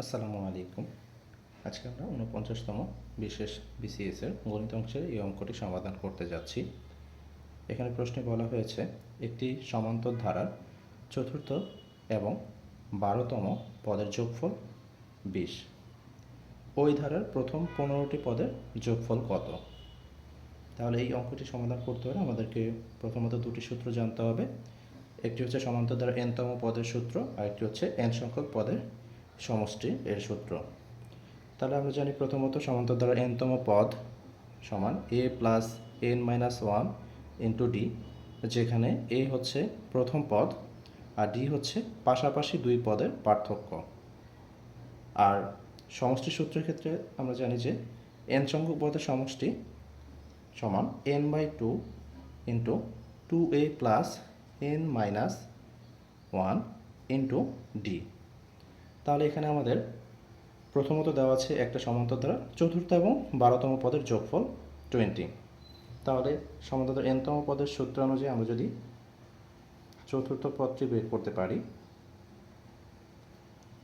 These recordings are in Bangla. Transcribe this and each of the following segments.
আসসালামু আলাইকুম। আজকে আমরা উনপঞ্চাশতম বিশেষ বিসিএসের গণিত অংশের এই অঙ্কটি সমাধান করতে যাচ্ছি। এখানে প্রশ্নে বলা হয়েছে, একটি সমান্তর ধারার চতুর্থ এবং বারোতম পদের যোগফল বিশ। ওই ধারার প্রথম পনেরোটি পদের যোগফল কত? তাহলে এই অঙ্কটি সমাধান করতে হলে আমাদেরকে প্রথমত দুটি সূত্র জানতে হবে। একটি হচ্ছে সমান্তর দ্বারা এনতম পদের সূত্র আর একটি হচ্ছে এন সংখ্যক পদের সমষ্টি এর সূত্র। তাহলে আমরা জানি প্রথমত সমান্তর দ্বারা এনতম পদ সমান A plus N minus one into D যেখানে এ হচ্ছে প্রথম পদ আর ডি হচ্ছে পাশাপাশি দুই পদের পার্থক্য। আর সমষ্টি সূত্রের ক্ষেত্রে আমরা জানি যে এন সংখ্যক পদের সমষ্টি সমান N by two into two A plus N minus one into D তাহলে এখানে আমাদের প্রথমত দেওয়া আছে একটা সমান্তর দ্বারা চতুর্থ এবং বারোতম পদের যোগফল টোয়েন্টি তাহলে সমান্তর এনতম পদের সূত্র অনুযায়ী আমরা যদি চতুর্থ পদটি বের করতে পারি,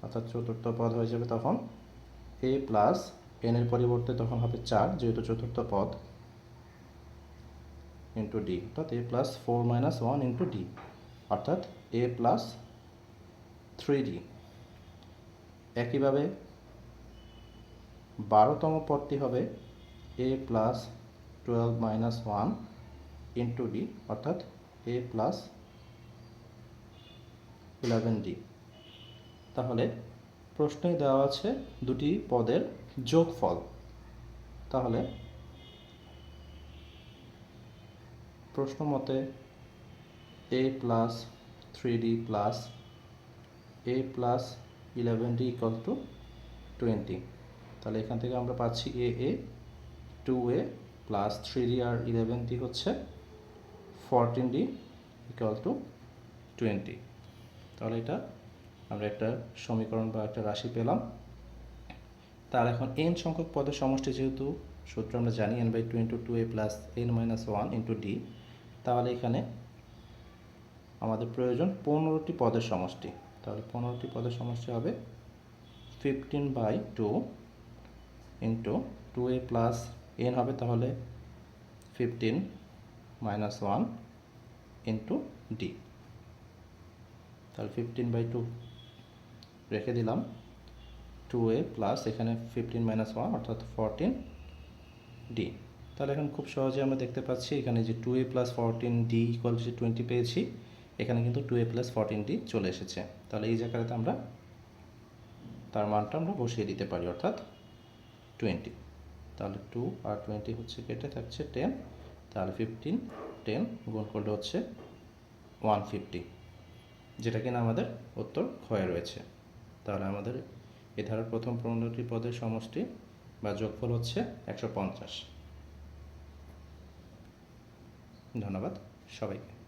অর্থাৎ চতুর্থ পদ হয়ে যাবে তখন এ প্লাস এন এর পরিবর্তে তখন হবে চার, যেহেতু চতুর্থ পদ ইন্টু ডি অর্থাৎ A plus four minus one into D অর্থাৎ এ প্লাস থ্রি ডি একইভাবে বারোতম পদটি হবে A plus twelve minus one into D অর্থাৎ এ প্লাস ইলেভেন ডি তাহলে প্রশ্নে দেওয়া আছে দুটি পদের যোগফল। তাহলে প্রশ্ন মতে A plus three D plus A plus eleven D equal to twenty তাহলে এখান থেকে আমরা পাচ্ছি A A two A plus three D R eleven D হচ্ছে fourteen D equal to twenty তাহলে এটা আমরা একটা সমীকরণ বা একটা রাশি পেলাম। তার এখন এন সংখ্যক পদের সমষ্টি যেহেতু সূত্র আমরা জানি N by two into two A plus N minus one into D তাহলে এখানে আমাদের প্রয়োজন পনেরোটি পদের সমষ্টি। তাহলে পনেরোটি পদের সমষ্টি হবে fifteen by two into two A plus N হবে তাহলে fifteen minus one into D তাহলে ফিফটিন বাই টু রেখে দিলাম। টু এ প্লাস এখানে ফিফটিন মাইনাস ওয়ান অর্থাৎ ফোরটিন ডি তাহলে এখন খুব সহজে আমরা দেখতে পাচ্ছি এখানে যে two A plus fourteen D equal যে টোয়েন্টি পেয়েছি। এখানে কিন্তু two A plus fourteen D চলে এসেছে। তাহলে এই জায়গাটাতে আমরা তার মানটা আমরা বসিয়ে দিতে পারি, অর্থাৎ টোয়েন্টি তাহলে টু আর টোয়েন্টি হচ্ছে কেটে থাকছে টেন তাহলে ফিফটিন টেন গুণ করলে হচ্ছে ওয়ান ফিফটি যেটা কিনা আমাদের উত্তর ক্ষয়ে রয়েছে। তাহলে আমাদের এ ধারার প্রথম পনেরোটি পদের সমষ্টি বা যোগফল হচ্ছে একশো পঞ্চাশ। ধন্যবাদ সবাইকে।